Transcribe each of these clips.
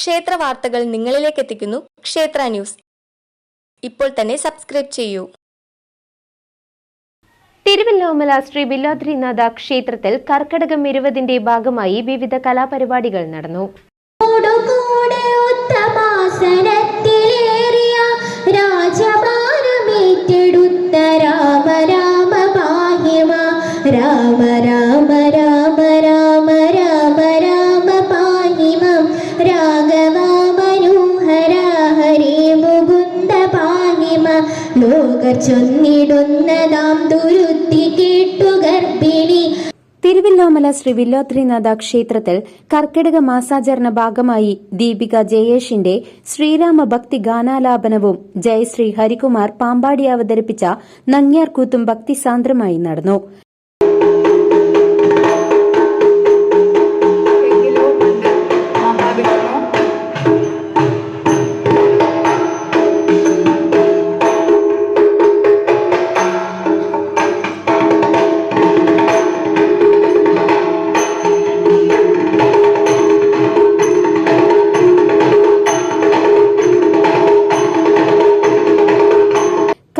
ക്ഷേത്ര വാർത്തകൾ നിങ്ങളിലേക്ക് എത്തിക്കുന്നു. ക്ഷേത്ര ന്യൂസ്. ഇപ്പോൾ തന്നെ സബ്സ്ക്രൈബ് ചെയ്യൂ. തിരുവല്ലോമല ശ്രീ ബില്ലോദ്രിനാഥ ക്ഷേത്രത്തിൽ കർക്കടകം ഇരുപതിന്റെ ഭാഗമായി വിവിധ കലാപരിപാടികൾ നടന്നു. കൂടെ ഉത്തമാസനത്തിലേറിയ രാജഭാരമേറ്റെടുത്ത രാമ രാമ പാഹിമ രാമ രാമ രാമ രാമ രാമ രാമ പാഹിമം രാഘവ ലോകർ ചൊന്നിടുന്നതാം ദുരുത്തി കേട്ടു ഗർഭിണി. തിരുവില്ലോമല ശ്രീ വില്ലോത്രിനാഥ ക്ഷേത്രത്തിൽ കർക്കിടക മാസാചരണ ഭാഗമായി ദീപിക ജയേഷിന്റെ ശ്രീരാമ ഭക്തി ഗാനാലാപനവും ജയശ്രീ ഹരികുമാർ പാമ്പാടി അവതരിപ്പിച്ച നങ്ങ്യാർകൂത്തും ഭക്തിസാന്ദ്രമായി നടന്നു.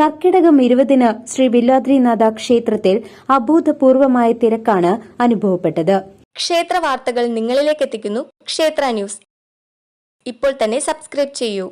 കർക്കിടകം ഇരുപതിന് ശ്രീ ബില്ലാദ്രിനാഥ ക്ഷേത്രത്തിൽ അഭൂതപൂർവമായ തിരക്കാണ് അനുഭവപ്പെട്ടത്. ക്ഷേത്ര വാർത്തകൾ നിങ്ങളിലേക്ക് എത്തിക്കുന്നു. ക്ഷേത്ര ന്യൂസ്. ഇപ്പോൾ തന്നെ സബ്സ്ക്രൈബ് ചെയ്യൂ.